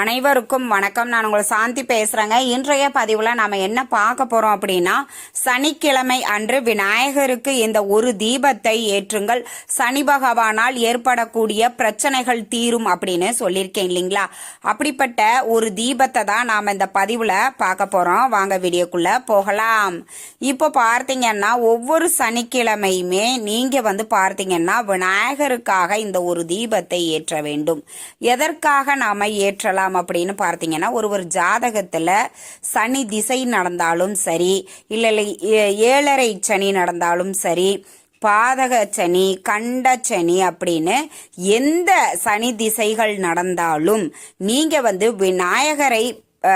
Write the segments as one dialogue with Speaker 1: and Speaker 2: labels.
Speaker 1: அனைவருக்கும் வணக்கம். நான் உங்களை சாந்தி பேசுறேங்க. இன்றைய பதிவுல நாம என்ன பார்க்க போறோம் அப்படின்னா சனிக்கிழமை அன்று விநாயகருக்கு இந்த ஒரு தீபத்தை ஏற்றுங்கள். சனி பகவானால் ஏற்படக்கூடிய பிரச்சனைகள் தீரும் அப்படின்னு சொல்லியிருக்கேன் இல்லைங்களா? அப்படிப்பட்ட ஒரு தீபத்தை தான் நாம இந்த பதிவுல பார்க்க போறோம். வாங்க வீடியோக்குள்ள போகலாம். இப்போ பார்த்தீங்கன்னா ஒவ்வொரு சனிக்கிழமையுமே நீங்க வந்து பார்த்தீங்கன்னா விநாயகருக்காக இந்த ஒரு தீபத்தை ஏற்ற வேண்டும். எதற்காக நாம ஏற்றலாம்? அப்படின்னு பார்த்தீங்கன்னா ஒரு ஒரு ஜாதகத்தில் சனி திசை நடந்தாலும் சரி இல்லை இல்லை ஏ- ஏழரை சனி நடந்தாலும் சரி பாதக சனி கண்ட சனி அப்படின்னு எந்த சனி திசைகள் நடந்தாலும் நீங்கள் வந்து விநாயகரை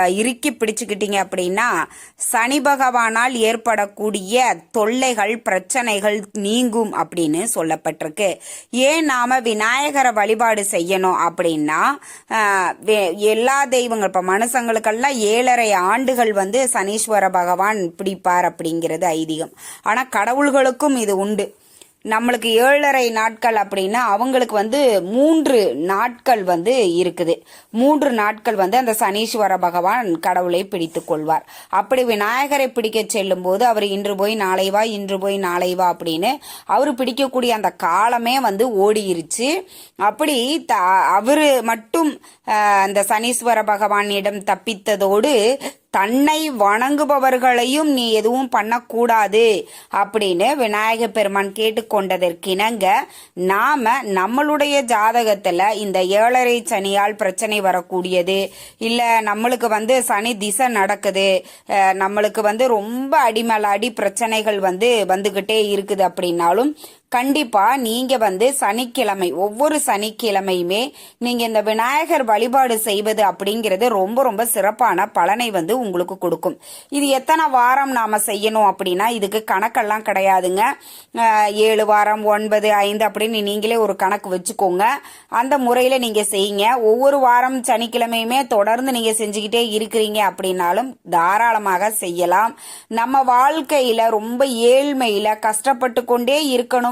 Speaker 1: இறுக்கி பிடிச்சுக்கிட்டீங்க அப்படின்னா சனி பகவானால் ஏற்படக்கூடிய தொல்லைகள் பிரச்சனைகள் நீங்கும் அப்படின்னு சொல்லப்பட்டிருக்கு. ஏன் நாம விநாயகரை வழிபாடு செய்யணும் அப்படின்னா வே- எல்லா தெய்வங்கள் இப்போ மனுஷங்களுக்கெல்லாம் ஏழரை ஆண்டுகள் வந்து சனீஸ்வர பகவான் பிடிப்பார் அப்படிங்கிறது ஐதீகம். ஆனால் கடவுள்களுக்கும் இது உண்டு. நம்மளுக்கு ஏழரை நாட்கள் அப்படின்னா அவங்களுக்கு வந்து மூன்று நாட்கள் வந்து இருக்குது. மூன்று நாட்கள் வந்து அந்த சனீஸ்வர பகவான் கடவுளை பிடித்து கொள்வார். அப்படி விநாயகரை பிடிக்க செல்லும் போது அவர் இன்று போய் நாளை வா இன்று போய் நாளை வா அப்படின்னு அவர் பிடிக்கக்கூடிய அந்த காலமே வந்து ஓடிருச்சு. அப்படி த அவரு மட்டும் அந்த சனீஸ்வர பகவானிடம் தப்பித்ததோடு தன்னை வணங்குபவர்களையும் நீ எதுவும் பண்ணக்கூடாது அப்படின்னு விநாயக பெருமான் கேட்டுக்கொண்டதற்கிணங்க நாம நம்மளுடைய ஜாதகத்துல இந்த ஏழரை சனியால் பிரச்சனை வரக்கூடியது. இல்ல நம்மளுக்கு வந்து சனி திசை நடக்குது. நம்மளுக்கு வந்து ரொம்ப அடிமலாடி அடி பிரச்சனைகள் வந்து வந்துகிட்டே இருக்குது அப்படின்னாலும் கண்டிப்பா நீங்க வந்து சனிக்கிழமை ஒவ்வொரு சனிக்கிழமையுமே நீங்க இந்த விநாயகர் வழிபாடு செய்வது அப்படிங்கிறது ரொம்ப ரொம்ப சிறப்பான பலனை வந்து உங்களுக்கு கொடுக்கும். இது எத்தனை வாரம் நாம செய்யணும் அப்படின்னா இதுக்கு கணக்கெல்லாம் கிடையாதுங்க. ஏழு வாரம் ஒன்பது ஐந்து அப்படின்னு நீங்களே ஒரு கணக்கு வச்சுக்கோங்க. அந்த முறையில நீங்க செய்யுங்க. ஒவ்வொரு வாரம் சனிக்கிழமையுமே தொடர்ந்து நீங்க செஞ்சுக்கிட்டே இருக்கிறீங்க அப்படின்னாலும் தாராளமாக செய்யலாம். நம்ம வாழ்க்கையில ரொம்ப ஏழ்மையில கஷ்டப்பட்டு கொண்டே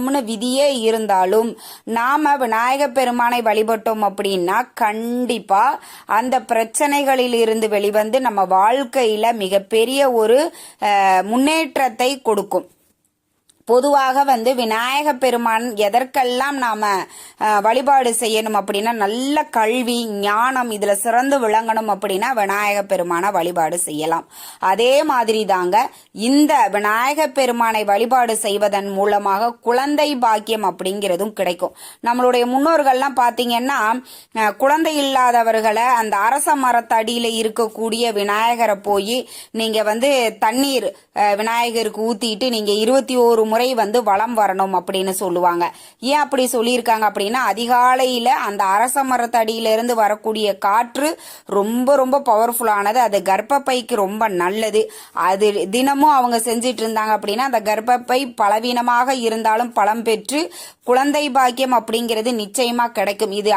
Speaker 1: இருக்கணும்னு விதியே இருந்தாலும் நாம விநாயக பெருமானை வழிபட்டோம் அப்படின்னா கண்டிப்பா அந்த பிரச்சனைகளில் இருந்து வெளிவந்து நம்ம வாழ்க்கையில மிகப்பெரிய ஒரு முன்னேற்றத்தை கொடுக்கும். பொதுவாக வந்து விநாயக பெருமான் எதற்கெல்லாம் நாம வழிபாடு செய்யணும் அப்படின்னா நல்ல கல்வி ஞானம் இதுல சிறந்து விளங்கணும் அப்படின்னா விநாயக பெருமானை வழிபாடு செய்யலாம். அதே மாதிரி தாங்க இந்த விநாயக பெருமானை வழிபாடு செய்வதன் மூலமாக குழந்தை பாக்கியம் அப்படிங்கிறதும் கிடைக்கும். நம்மளுடைய முன்னோர்கள்லாம் பாத்தீங்கன்னா குழந்தை இல்லாதவர்களை அந்த அரச மரத்தடியில இருக்கக்கூடிய விநாயகரை போய் நீங்க வந்து தண்ணீர் விநாயகருக்கு ஊத்திட்டு நீங்க இருபத்தி ஓரு முறை வந்து வலம் வரணும் அப்படின்னு சொல்லுவாங்க. ஏன் அப்படி சொல்லியிருக்காங்க அப்படின்னா அதிகாலையில் அந்த அரச மரத்தடியிலிருந்து வரக்கூடிய காற்று ரொம்ப ரொம்ப பவர்ஃபுல்லானது அது கர்ப்பப்பைக்கு ரொம்ப நல்லது. அது தினமும் அவங்க செஞ்சிட்டு இருந்தாங்க அப்படின்னா அந்த கர்ப்பப்பை பலவீனமாக இருந்தாலும் பலம் பெற்று குழந்தை பாக்கியம் அப்படிங்கிறது நிச்சயமாக கிடைக்கும். இது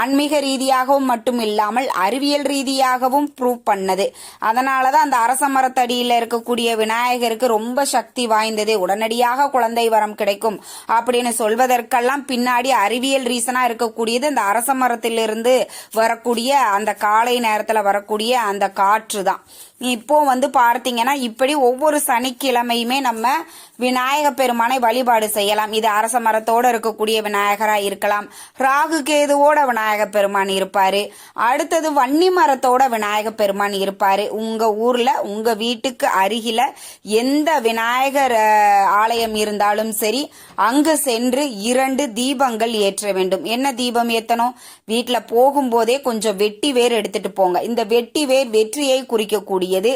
Speaker 1: ஆன்மீக ரீதியாகவும் மட்டும் இல்லாமல் அறிவியல் ரீதியாகவும் ப்ரூவ் பண்ணது. அதனாலதான் அந்த அரச மரத்தடியில் இருக்கக்கூடிய விநாயகருக்கு ரொம்ப சக்தி வாய்ந்தது. உடனே உடனடியாக குழந்தை வரம் கிடைக்கும். அப்படின்னு சொல்வதற்கெல்லாம் பின்னாடி அறிவியல் ரீசனா இருக்கக்கூடியது இந்த அரச மரத்திலிருந்து வரக்கூடிய அந்த காலை நேரத்துல வரக்கூடிய அந்த காற்று தான் இப்போ வந்து பார்த்தீங்கன்னா இப்படி ஒவ்வொரு சனிக்கிழமையுமே நம்ம விநாயக பெருமானை வழிபாடு செய்யலாம். இது அரச மரத்தோட இருக்கக்கூடிய விநாயகராக இருக்கலாம். ராகு கேதுவோட விநாயக பெருமான் இருப்பார். அடுத்தது வன்னி மரத்தோட விநாயக பெருமான் இருப்பார். உங்கள் ஊரில் உங்கள் வீட்டுக்கு அருகில் எந்த விநாயகர் ஆலயம் இருந்தாலும் சரி அங்கு சென்று இரண்டு தீபங்கள் ஏற்ற வேண்டும். என்ன தீபம் ஏற்றணும் வீட்டில் போகும்போதே கொஞ்சம் வெட்டி வேர் எடுத்துட்டு போங்க. இந்த வெட்டி வேர் வெற்றியை குறிக்கக்கூடிய வேண்டியது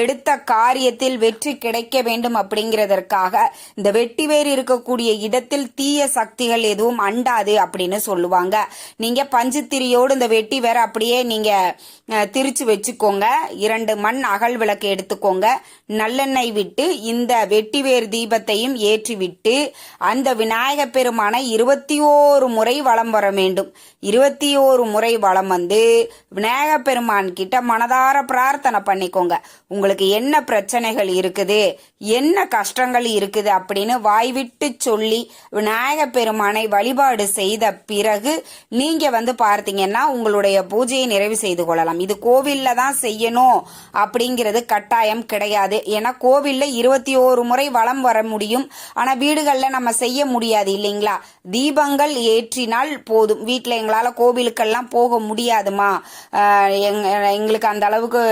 Speaker 1: எடுத்த காரியத்தில் வெற்றி கிடைக்க வேண்டும் அப்படிங்கிறதற்காக இந்த வெட்டி வேர் இருக்கக்கூடிய இடத்தில் தீய சக்திகள் எதுவும் அண்டாது அப்படின்னு சொல்லுவாங்க. நீங்க பஞ்சுத்திரியோடு இந்த வெட்டி வேற அப்படியே நீங்க திரிச்சு வச்சுக்கோங்க. இரண்டு மண் அகல் விளக்கு எடுத்துக்கோங்க. நல்லெண்ணெய் விட்டு இந்த வெட்டிவேர் தீபத்தையும் ஏற்றிவிட்டு அந்த விநாயக பெருமானை இருபத்தி ஓரு முறை வளம் வர வேண்டும். இருபத்தி ஓரு முறை வளம் வந்து விநாயக பெருமான் கிட்ட மனதார பிரார்த்தனை பண்ணிக்கோங்க உங்களுக்கு என்ன பிரச்சனைகள் இருக்குது என்ன கஷ்டங்கள் இருக்குது அப்படின்னு வாய்விட்டு சொல்லி விநாயக பெருமானை வழிபாடு செய்த பிறகு நீங்க வந்து பார்த்தீங்கன்னா உங்களுடைய பூஜையை நிறைவு செய்து கொள்ளலாம். இது கோவில்ல தான் செய்யணும் அப்படிங்கிறது கட்டாயம் கிடையாது. ஏன்னா கோவில்ல இருபத்தி ஓரு முறை வலம் வர முடியும். ஆனா வீடுகள்ல நம்ம செய்ய முடியாது இல்லைங்களா? தீபங்கள் ஏற்றினால் போதும். வீட்டில் எங்களால் கோவிலுக்கெல்லாம் போக முடியாதுமா? எங்களுக்கு அந்த அளவுக்கு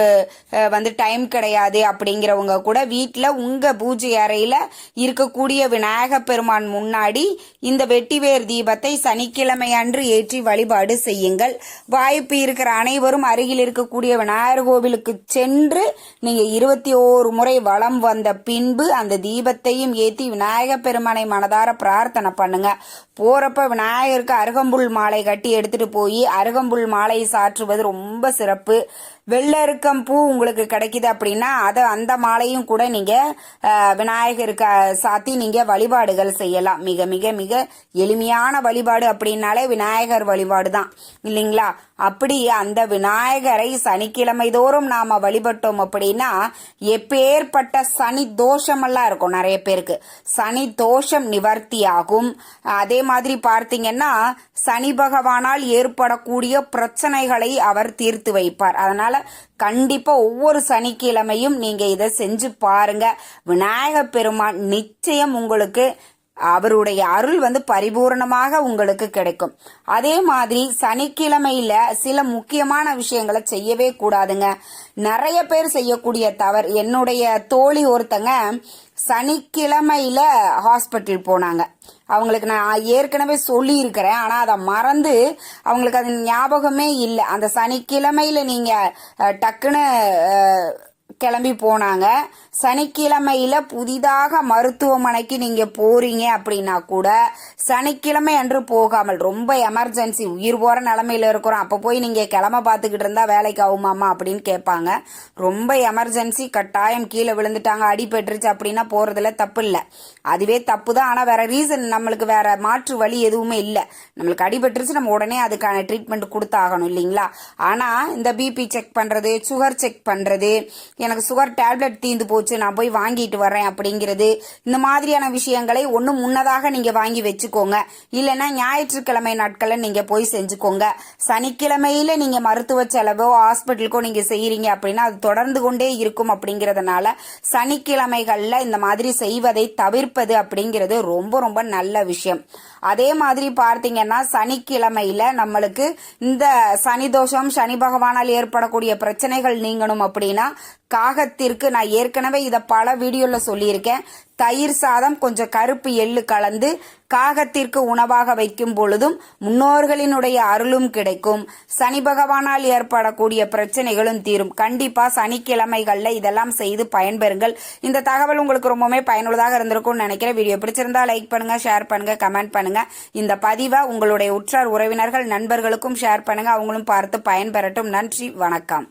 Speaker 1: வந்து டைம் கிடையாது அப்படிங்கிறவங்க கூட வீட்டில் உங்கள் பூஜை அறையில் இருக்கக்கூடிய விநாயக பெருமான் முன்னாடி இந்த வெட்டிவேர் தீபத்தை சனிக்கிழமை அன்று ஏற்றி வழிபாடு செய்யுங்கள். வாய்ப்பு இருக்கிற அனைவரும் அருகில் இருக்கக்கூடிய விநாயகர் கோவிலுக்கு சென்று நீங்கள் இருபத்தி ஓரு முறை வலம் வந்த பின்பு அந்த தீபத்தையும் ஏற்றி விநாயக பெருமானை மனதார பிரார்த்தனை பண்ணுங்க. போறப்ப விநாயகருக்கு அருகம்புல் மாலை கட்டி எடுத்துட்டு போய் அருகம்புல் மாலை சாற்றுவது ரொம்ப சிறப்பு. வெள்ளருக்கம் பூ உங்களுக்கு கிடைக்குது அப்படின்னா அதை அந்த மாலையும் கூட நீங்க விநாயகருக்கு சாத்தி நீங்க வழிபாடுகள் செய்யலாம். மிக மிக மிக எளிமையான வழிபாடு அப்படின்னாலே விநாயகர் வழிபாடு தான். இல்லைங்களா? அப்படி அந்த விநாயகரை சனிக்கிழமை தோறும் நாம வழிபட்டோம் அப்படின்னா எப்பேற்பட்ட சனி தோஷமெல்லாம் இருக்கும் நிறைய பேருக்கு. சனி தோஷம் நிவர்த்தியாகும். அதே மாதிரி பார்த்தீங்கன்னா சனி பகவானால் ஏற்படக்கூடிய பிரச்சனைகளை அவர் தீர்த்து வைப்பார். அதனால கண்டிப்பா ஒவ்வொரு சனிக்கிழமையும் நீங்க இதை செஞ்சு பாருங்க. விநாயக பெருமான் நிச்சயம் உங்களுக்கு அவருடைய அருள் வந்து பரிபூரணமாக உங்களுக்கு கிடைக்கும். அதே மாதிரி சனிக்கிழமையில சில முக்கியமான விஷயங்களை செய்யவே கூடாதுங்க. நிறைய பேர் செய்யக்கூடிய தவறு என்னுடைய தோழி ஒருத்தங்க சனிக்கிழமையில ஹாஸ்பிட்டல் போனாங்க. அவங்களுக்கு நான் ஏற்கனவே சொல்லியிருக்கிறேன் ஆனால் அதை மறந்து அவங்களுக்கு அது ஞாபகமே இல்லை. அந்த சனிக்கிழமையில நீங்க டக்குன்னு கிளம்பி போனாங்க. சனிக்கிழமையில புதிதாக மருத்துவமனைக்கு நீங்க போறீங்க அப்படின்னா கூட சனிக்கிழமை அன்று போகாமல் ரொம்ப எமர்ஜென்சி உயிர் போற நிலமையில இருக்கிறோம். அப்ப போய் நீங்க கிளம்ப பார்த்துக்கிட்டு இருந்தா வேலைக்கு ஆகுமாமா அப்படின்னு கேட்பாங்க. ரொம்ப எமர்ஜென்சி கட்டாயம் கீழே விழுந்துட்டாங்க அடிபட்டுருச்சு அப்படின்னா போறதுல தப்பு இல்லை அதுவே தப்பு தான் ஆனா வேற ரீசன் நம்மளுக்கு வேற மாற்று வழி எதுவுமே இல்லை. நம்மளுக்கு அடிபட்டுருச்சு நம்ம உடனே அதுக்கான ட்ரீட்மெண்ட் கொடுத்தாகணும் இல்லைங்களா? ஆனா இந்த பிபி செக் பண்றது சுகர் செக் பண்றது எனக்கு சுகர் டேப்லெட் தீந்து போச்சு நான் போய் வாங்கிட்டு வரேன் அப்படிங்கிறது. இந்த மாதிரியான விஷயங்களை ஒன்று முன்னதாக நீங்க வாங்கி வச்சுக்கோங்க. இல்லைன்னா ஞாயிற்றுக்கிழமை நாட்களில் நீங்க போய் செஞ்சுக்கோங்க. சனிக்கிழமையில நீங்க மருத்துவ செலவோ ஹாஸ்பிட்டலுக்கோ நீங்க செய்யறீங்க அப்படின்னா அது தொடர்ந்து கொண்டே இருக்கும் அப்படிங்கறதுனால சனிக்கிழமைகள்ல இந்த மாதிரி செய்வதை தவிர்ப்பது அப்படிங்கிறது ரொம்ப ரொம்ப நல்ல விஷயம். அதே மாதிரி பார்த்தீங்கன்னா சனிக்கிழமையில நம்மளுக்கு இந்த சனி தோஷம் சனி பகவானால் ஏற்படக்கூடிய பிரச்சனைகள் நீங்கணும் அப்படின்னா காகத்திற்கு நான் ஏற்கனவே இதை பல வீடியோல சொல்லியிருக்கேன். தயிர் சாதம் கொஞ்சம் கருப்பு எள்ளு கலந்து காகத்திற்கு உணவாக வைக்கும் பொழுதும் முன்னோர்களினுடைய அருளும் கிடைக்கும். சனி பகவானால் ஏற்படக்கூடிய பிரச்சனைகளும் தீரும். கண்டிப்பா சனிக்கிழமைகள்ல இதெல்லாம் செய்து பயன்பெறுங்கள். இந்த தகவல் உங்களுக்கு ரொம்பவுமே பயனுள்ளதாக இருந்திருக்கும்னு நினைக்கிறேன். வீடியோ பிடிச்சிருந்தா லைக் பண்ணுங்க ஷேர் பண்ணுங்க கமெண்ட் பண்ணுங்க. இந்த பதிவை உங்களுடைய உற்றார் உறவினர்கள் நண்பர்களுக்கும் ஷேர் பண்ணுங்க. அவங்களும் பார்த்து பயன்பெறட்டும். நன்றி வணக்கம்.